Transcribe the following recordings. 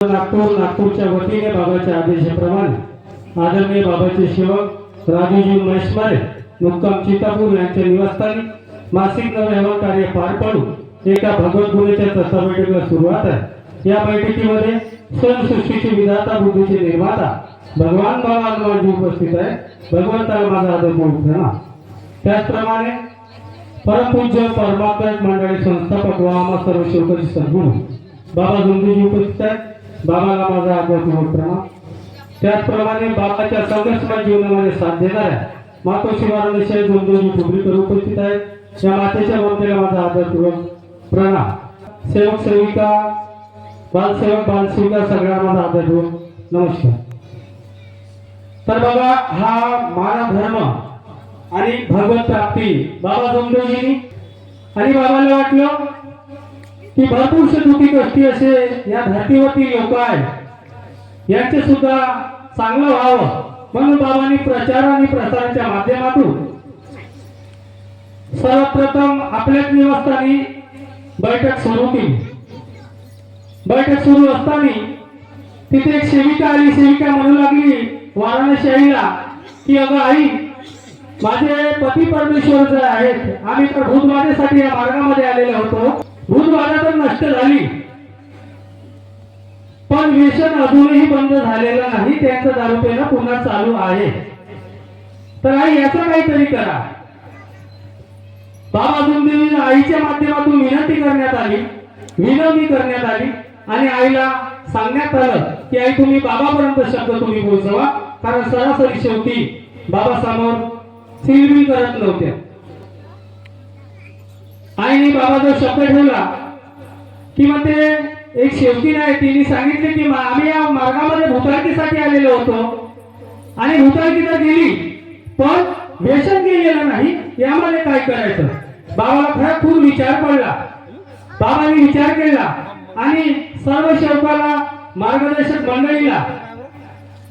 नागपूर नागपूरच्या वतीने बाबाच्या आदेशाप्रमाणे आदरणीय बाबाचे सेवक राजूजी महेशमारे मुक्काम चितापूर यांच्या निवासस्थानी मासिक नवयवन कार्य पार पाडून एका भगवद्गुरूच्या तसा बैठकीला सुरुवात आहे. या बैठकीमध्ये सृष्टीचे विधाता बुद्धीचे निर्माता भगवान बाबा हनुमानजी उपस्थित आहे. भगवंताला माझा आदर प्रणाम त्याचप्रमाणे परमपूज्य परमात्मा मंडळी संस्थापक व आम्हा सर्व शेवकाची सद्गुरू बाबा जोंधूजी उपस्थित आहेत बाबाला माझा आदरपूर्वक प्रणाम. त्याचप्रमाणे बाबाच्या संघर्षमय जीवनामध्ये साथ देणाऱ्या मातोश्री वाराणसी दोन ठुबरीकर उपस्थित आहेत. या मातेच्या ममतेला माझा आदरपूर्वक प्रणाम. सेवक सेविका बालसेवक बालसेविका सगळ्या माझा आदरपूर्वक नमस्कार. तर बाबा हा मानव धर्म आणि भगवत प्राप्ती बाबा जोमदेवजींनी आणि बाबाला वाटलं की भरपूरशे दुखी गोष्टी असे या धर्तीवरती लोक आहेत. यांचे सुद्धा चांगलं व्हावं म्हणून बाबांनी प्रचार आणि प्रसाराच्या माध्यमातून सर्वप्रथम आपल्याच निवासस्थानी बैठक सुरू केली. बैठक सुरू असताना तिथे एक सेविका आली. सेविका म्हणू लागली वाराणसी आईला की अगं आई माझे पती परमेश्वर जे आहेत आम्ही तर भूतबाधेसाठी या मार्गामध्ये आलेलो होतो. भूतबाधा तर नष्ट झाली. पण व्यसन अजूनही बंद झालेलं नाही त्यांचं दारू पुन्हा चालू आहे. तर आई याचं काहीतरी करा. बाबा देवीला आईच्या माध्यमातून विनंती करण्यात आली. विनवणी करण्यात आली. आणि आईला सांगण्यात आलं की आई तुम्ही बाबापर्यंत शब्द तुम्ही पोहोचवा कारण सरासरी शेवटी बाबा समोर करत नव्हत्या. आईने बाबा जो शब्द ठेवला. की मग ते एक शेवटी नाही तिने सांगितले की आम्ही या मार्गामध्ये भूतारकीसाठी आलेलो होतो. आणि भूताळकी तर गेली पण व्यसन गेलेलं नाही यामध्ये काय करायचं? बाबाला खरा खूप विचार पडला. बाबांनी विचार केला आणि सर्व शेवकाला मार्गदर्शक मंडळीला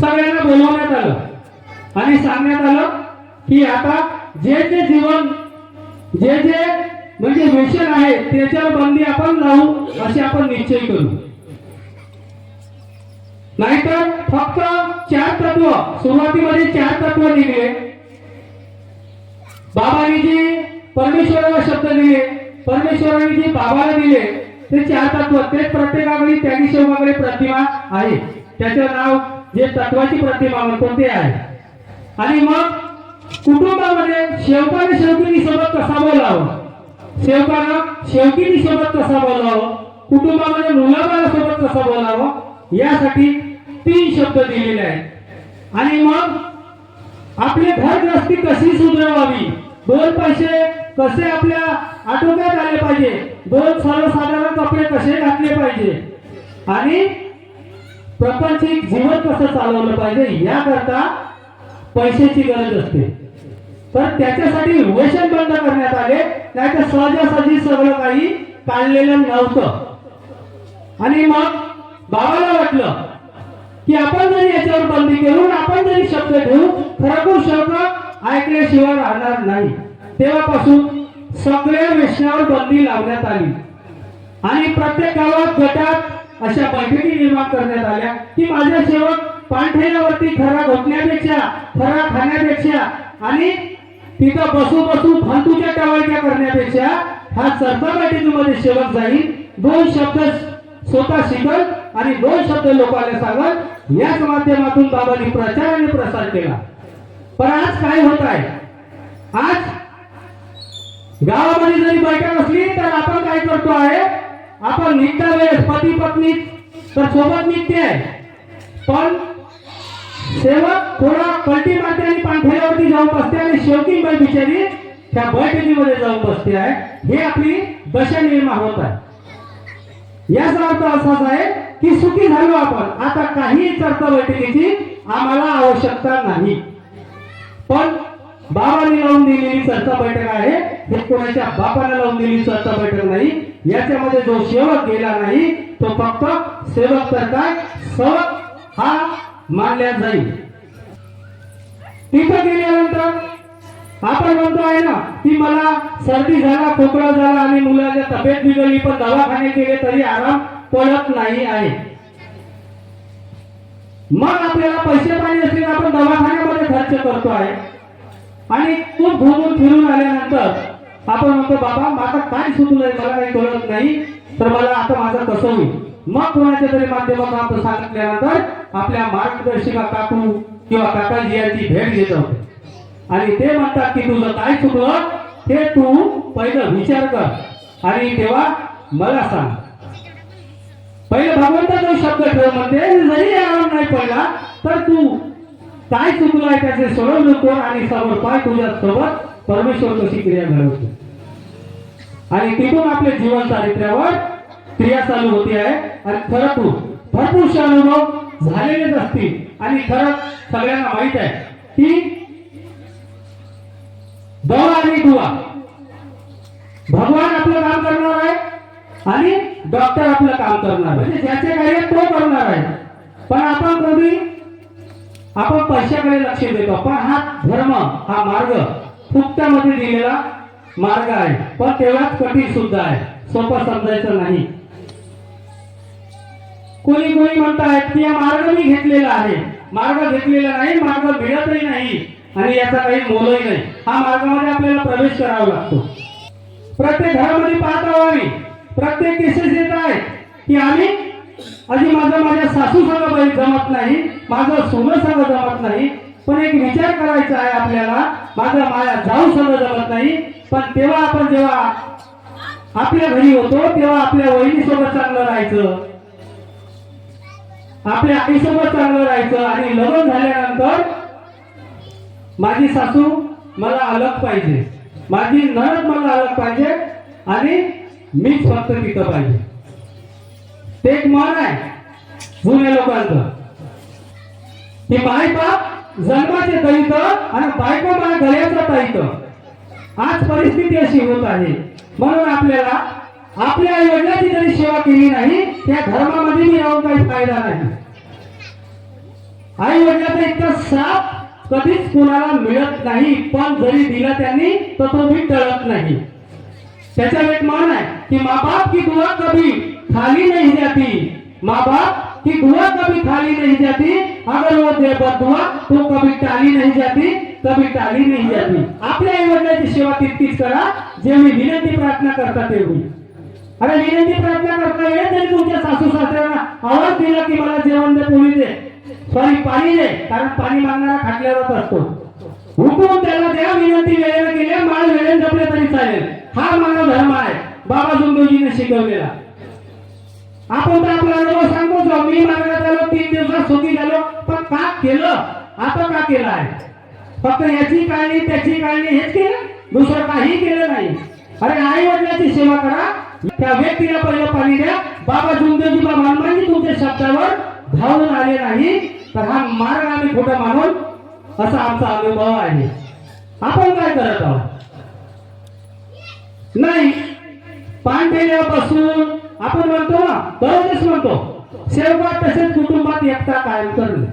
सगळ्यांना बोलवण्यात आलं. आणि सांगण्यात आलं की आता जे जे जीवन जे जे म्हणजे व्यसन आहे त्याच्यावर बंदी आपण लावू असे आपण निश्चय करू. नाहीतर फक्त चार तत्व सुरुवातीमध्ये चार तत्व निघले बाबाने जी परमेश्वराला शब्द दिले परमेश्वराने जे बाबाला दिले ते चार तत्व ते प्रत्येकाकडे त्यागी शेवकाकडे प्रतिमा आहे. त्याचं नाव जे तत्वाची प्रतिमा म्हणतो ते आहे? आणि मग कुटुंबामध्ये शेवकाने शेवकीनी सोबत कसा बोलावं? सेवकानं शेवकीनी सोबत कसा बोलावं? कुटुंबामध्ये मुलाबाला सोबत कसा बोलावं? यासाठी तीन शब्द दिलेले आहेत. आणि मग आपली घरग्रस्ती कशी सुधरवावी? दोन पैसे कसे आपल्या आटोक्यात आले पाहिजे? दोन सर्वसाधारण कपडे कसे घातले पाहिजे? आणि प्रापंचिक जीवन कसं चालवलं पाहिजे? याकरता पैशाची गरज असते. तर त्याच्यासाठी व्यसन बंद करण्यात आले. नाही तर सहजासहजी सगळं काही काढलेलं नव्हतं. आणि मग बाबाला वाटलं की आपण जरी याच्यावर बंदी करून आपण जरी शब्द ठेवू खरोखर शब्द ऐकल्याशिवाय राहणार नाही. तेव्हापासून सगळ्या व्यसनावर बंदी लावण्यात आली. आणि प्रत्येक गावात गटात अशा बैठकी निर्माण करण्यात आल्या की माझ्या सेवक पाणठेल्यावरती खरा घोटण्यापेक्षा खरा खाण्यापेक्षा आणि तिथं बसू बसू फालतूच्या टावायच्या करण्यापेक्षा हा चर्चा बैठकीमध्ये सेवक जाईल. दोन शब्द स्वतः शिकल आणि दोन शब्द लोकांना सांगत याच माध्यमातून बाबांनी प्रचार आणि प्रसार केला. पण आज काय होत आहे? आज गावामध्ये जरी बैठक असली तर आपण काय करतो आहे? आपण निघता वेळेस पती पत्नी तर सोबत निघते. आहे पण सेवक थोडा पलटी मारते आणि जाऊन बसते आणि शेवटी बाई बिचारी त्या बैठकीमध्ये जाऊन बसते आहे. हे आपली दशा निर्माण होत आहे. याचा अर्थ असाच आहे की सुखी झालो आपण आता काही चर्चा बैठकीची आम्हाला आवश्यकता नाही. पण बाबाने लावून दिलेली चर्चा बैठक आहे हे कोणाच्या बापाने लावून दिलेली चर्चा बैठक नाही याच्यामध्ये जो सेवक गेला नाही तो फक्त सेवक तर काय? सेवक हा मानल्या जाईल. तिथं गेल्यानंतर आपण म्हणतो आहे ना की मला सर्दी झाला खोकला झाला आणि मुलाच्या तब्येत बिघडली पण दवाखाने केले तरी आराम पडत नाही आहे. मग आपल्याला पैसे पाणी असले आपण दवाखान्यामध्ये खर्च करतो आहे. आणि खूप घुमून फिरून आल्यानंतर आपण म्हणतो बाबा माझं काय सुचलंय? मला काही कळत नाही तर मला आता माझं कसं होईल. मग कोणाच्या तरी माध्यमातून आपण सांगितल्यानंतर आपल्या मार्गदर्शिका काकू किंवा काकाजी यांची भेट घेत होते. आणि ते म्हणतात की तुझं काय चुकलं ते तू पहिलं विचार कर. आणि तेव्हा मला सांग. पहिले भगवंताचा शब्द ठेव म्हणते जरी आराम नाही पडला तर तू काय चुकलं आहे त्याचे सोडवलं कोण आणि समोर पाय तुझ्या सोबत परमेश्वर कशी क्रिया घडवतो. आणि तिथून आपल्या जीवन चारित्र्यावर क्रिया चालू होती आहे. आणि खरं तू भरपूरसे अनुभव झालेलेच असतील. आणि खरंच सगळ्यांना माहीत आहे की दवा आणि दुवा. भगवान आपलं काम करणार आहे आणि डॉक्टर आपलं काम करणार आहे. म्हणजे ज्याचे कार्य तो करणार आहे. पण आपण कधी आपण पैशाकडे लक्ष देतो. पण हा धर्म हा मार्ग फुकटामध्ये दिलेला मार्ग आहे. पण तेवढाच कठीण सुद्धा आहे. सोपं समजायचं नाही. कोणी कोणी म्हणतात की या मार्ग मी घेतलेला आहे. मार्ग घेतलेला नाही मार्ग मिळतही नाही आणि याचा काही मोलही नाही. हा मार्गामध्ये आपल्याला प्रवेश करावा लागतो. प्रत्येक घरामध्ये पाहत आहो प्रत्येक केसेस येत आहेत की आम्ही आधी माझं माझ्या सासू संग बाई जमत नाही माझं सोनं संग जमत नाही पण एक विचार करायचा आहे आपल्याला माझा माया जाऊ संग जमत नाही पण तेव्हा आपण जेव्हा आपल्या घरी होतो तेव्हा आपल्या वहिनीसोबत चांगलं राहायचं. आपल्या आईसोबत चांगलं राहायचं आणि लग्न झाल्यानंतर माझी सासू मला अलग पाहिजे. माझी नणद मला अलग पाहिजे आणि मीच फक्त तिथं पाहिजे. ते एक मन आहे जुन्या लोकांचं. की माय जन्माचे दलित आणि बायको माझ्या गळ्याचं ताईत आज परिस्थिती अशी होत आहे. म्हणून आपल्याला आपल्या आई वडिलांची जरी सेवा केली नाही त्या धर्मामध्ये मी राहून काही फायदा नाही. आई वडिलाचा इतका साप कधीच कुणाला मिळत नाही पण जरी दिला त्यांनी तर तो मी टळत नाही. त्याचा एक मान आहे की माँ बाप की दुआ कभी खाली नहीं जाती. माँ बाप की दुआ कभी खाली नहीं जाती. अगर वो दे दुआ तो कभी टाली नहीं जाती कभी टाली नहीं जाती. आपल्या आई वडिलांची सेवा तितकीच करा जेवढी विनंती प्रार्थना करता तेवढी. अरे विनंती प्रार्थना करता येईल तरी तुमच्या सासू सासऱ्यांना आवाज दिला की मला जेवण दे पोळी दे. सॉरी पाणी दे कारण पाणी मागणारा खाटल्यावरच असतो. हुकूम त्याला द्या विनंती वेळेला केल्या माळ वेळेला जपले तरी चालेल. हा मानव धर्म आहे. बाबा जुंदोजीने शिकवलेला. आपण तर आपला अनुभव सांगतो जो मी मार्गात आलो तीन दिवसात सुखी झालो पण का केलं? आता का केलं आहे? फक्त याची काळणी त्याची काळणी हेच केलं? दुसरं काही केलं नाही. अरे आई वडिलांची सेवा करा. त्या व्यक्तीला पहिलं पाणी द्या. बाबा जुमदेवजी बाबा हनुमानजी तुमच्या शब्दावर धावून आले नाही. तर हा मार्ग आम्ही खोटा मानून असा आमचा अनुभव आहे. आपण काय करत आहोत? नाही. पान ठेवल्यापासून आपण म्हणतो ना बरोबरच म्हणतो सेवका तसेच कुटुंबात एकता कायम करणे.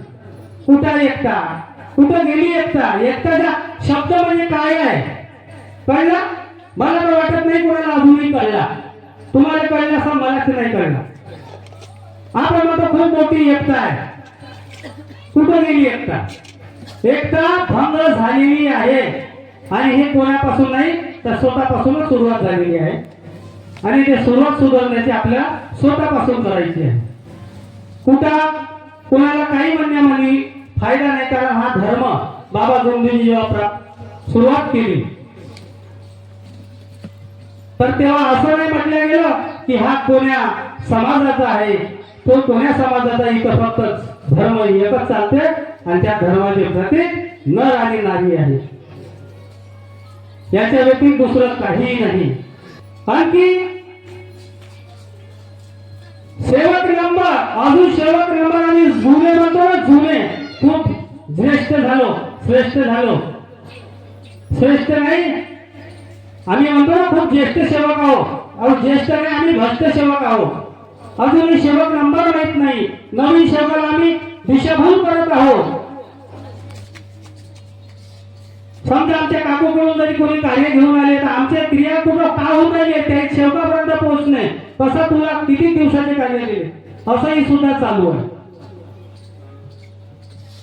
कुठं एकता? कुठं गेली एकता? एकताचा शब्द म्हणजे काय आहे? कळला? मला तर वाटत नाही कोणाला अजूनही कळला. तुम्हाला कळलं असं मलाच नाही कळलं. आपण मात्र खूप मोठी एकता आहे. कुठं गेली एकता? एकता भंग झालेली आहे. आणि हे कोणापासून नाही तर स्वतःपासूनच सुरुवात झालेली आहे. आणि ते सुरुवात सुधारण्याची आपल्या स्वतःपासून करायची आहे. कुठं? कोणाला काही म्हणण्यामध्ये फायदा नाही कारण हा धर्म बाबा जोंधींनी जेव्हा सुरुवात केली तर तेव्हा असं नाही म्हटलं गेलं की हा कोण्या समाजाचा आहे. तो कोण्या समाजाचा इथं फक्त धर्म एकच चालते आणि त्या धर्माचे प्रतीक नर आणि नारी आहे. याच्या व्यतिरिक्त दुसरं काहीही नाही. आणखी सेवक नंबर अजून सेवक नंबर आणि जुने म्हणतो ना जुने. खूप ज्येष्ठ झालो श्रेष्ठ झालो. श्रेष्ठ नाही आम्ही म्हणतो खूप ज्येष्ठ सेवक आहोत अहो ज्येष्ठ नाही आम्ही भ्रष्ट सेवक आहोत अजूनही सेवक नंबर माहीत नाही. नवीन सेवकाला आम्ही दिशाभूल करत आहोत. समजा आमच्या काकूकडून जरी कोणी कार्य घेऊन आले तर आमच्या क्रिया कुठं का होऊन राहिले? त्या सेवकापर्यंत पोहोचणे. तसं तुला किती दिवसाचे कार्य दिले? असंही सुद्धा चालू आहे.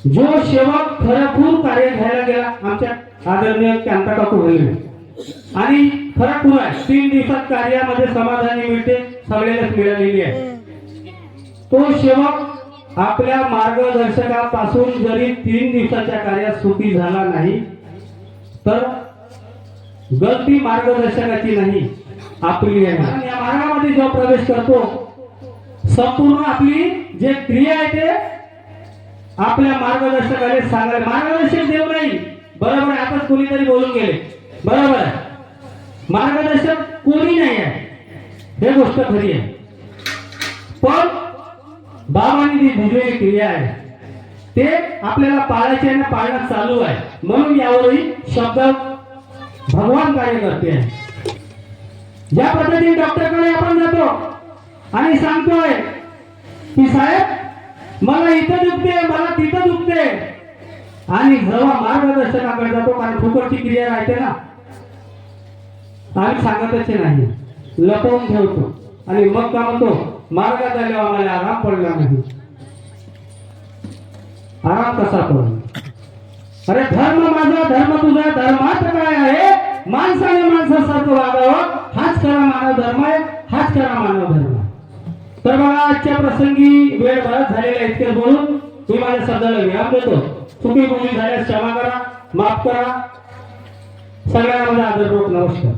जो सेवक खरखूर कार्य घ्यायला गेला आमच्या आदरणीय कांता काकू होईल. आणि खरखूर आहे. तीन दिवसात कार्यामध्ये समाधानी मिळते सगळ्यांनाच मिळालेली आहे. तो सेवक आपल्या मार्गदर्शकापासून जरी तीन दिवसाच्या कार्यात सुखी झाला नाही तर गलती मार्गदर्शकाची नाही आपली आहे. या मार्गामध्ये जो प्रवेश करतो संपूर्ण आपली जे क्रिया आहे ते आपल्या मार्गदर्शकाने सांगायला मार्गदर्शक देव नाही. बरोबर आताच कोणीतरी बोलून गेले. बरोबर. आहे मार्गदर्शक कोणी नाही आहे. हे गोष्ट खरी आहे. पण बाबांनी जी दिलेली क्रिया आहे ते आपल्याला पाळायचे आणि पाळणं चालू आहे. म्हणून यावरही शब्द भगवान कार्य करते आहे. ज्या पद्धतीने डॉक्टरकडे आपण जातो आणि सांगतोय की साहेब मला इथं दुखते मला तिथं दुखते. आणि जेव्हा मार्गदर्शनाकडे जातो कारण फुकटची क्रिया राहते ना आम्ही सांगतच नाही. लपवून ठेवतो. आणि मग का म्हणतो? मार्गात आल्यावर आम्हाला आराम पडला नाही. आराम कसा पडला? अरे धर्म माझा धर्म तुझा धर्मात काय आहे? माणसाने माणसासारखं वागावं. हाच खरा मानव धर्म आहे हाच खरा मानव धर्म तर मला आजच्या प्रसंगी वेळ बराच झालेला इतके बोलून. मी माझ्या शब्दाला विराम देतो. चुकी बोली झाल्यास क्षमा करा माफ करा. सगळ्यांना माझा आदरपूर्वक नमस्कार.